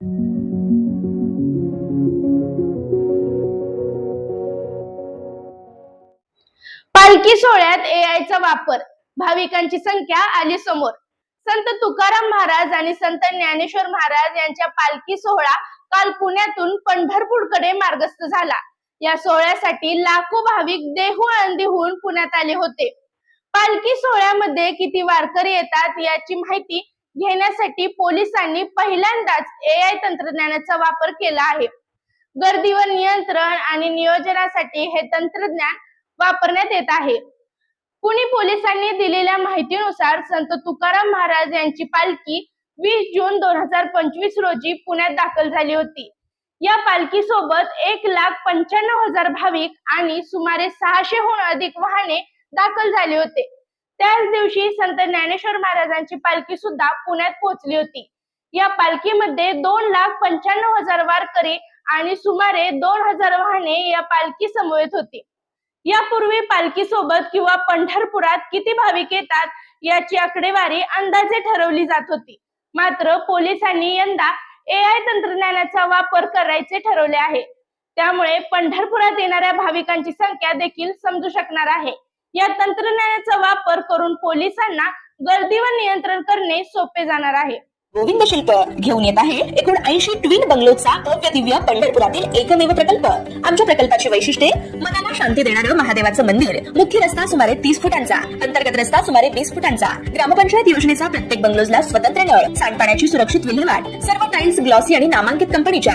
पालखी सोहळ्यात एआयचा वापर. भाविकांची संख्या आली समोर. संत तुकाराम महाराज आणि संत ज्ञानेश्वर महाराज यांच्या पालखी सोहळा काल पुण्यातून पंढरपूरकडे मार्गस्थ झाला. या सोहळ्यासाठी लाखो भाविक देहू आळंदीहून पुण्यात आले होते. पालखी सोहळ्यामध्ये किती वारकरी येतात याची माहिती घेण्यासाठी पोलिसांनी पहिल्यांदाच ए आय तंत्रज्ञानाचा वापर केला आहे. गर्दीवर नियंत्रण आणि नियोजनासाठी हे तंत्रज्ञान वापरण्यात येत आहे. पुणे पोलिसांनी दिलेल्या माहितीनुसार संत तुकाराम महाराज यांची पालखी वीस जून दोन हजार पंचवीस रोजी पुण्यात दाखल झाली होती. या पालखी सोबत एक लाख पंच्याण्णव हजार भाविक आणि सुमारे सहाशेहून अधिक वाहने दाखल झाले होते. त्याच दिवशी संत ज्ञानेश्वर महाराजांची पालखी सुद्धा पुण्यात पोहोचली होती. या पालखीमध्ये दोन लाख पंच्याण्णव हजार वारकरी आणि सुमारे दोन हजार वाहने या पालखी समवेत होती. यापूर्वी पालखी सोबत किंवा पंढरपुरात किती भाविक येतात याची आकडेवारी अंदाजे ठरवली जात होती. मात्र पोलिसांनी यंदा ए आय तंत्रज्ञानाचा वापर करायचे ठरवले आहे. त्यामुळे पंढरपुरात येणाऱ्या भाविकांची संख्या देखील समजू शकणार आहे. या तंत्रज्ञानाचा वापर करून पोलिसांना गर्दीवर नियंत्रण करणे सोपे जाणार आहे. गोविंद शिल्प घेऊन येत आहे एकूण ऐंशी ट्विन बंगलोचा भव्य दिव्य पंढरपुरातील एकमेव प्रकल्प. आमच्या प्रकल्पाची वैशिष्ट्ये मनाला शांती देणारं महादेवाचं मंदिर मुख्य रस्ता सुमारे तीस फुटांचा अंतर्गत रस्ता सुमारे वीस फुटांचा ग्रामपंचायत योजनेचा प्रत्येक बंगलोजला स्वतंत्र नळ सांडपाण्याची सुरक्षित विल्हेवाट सर्व टाइल्स ग्लॉसी आणि नामांकित कंपनीच्या.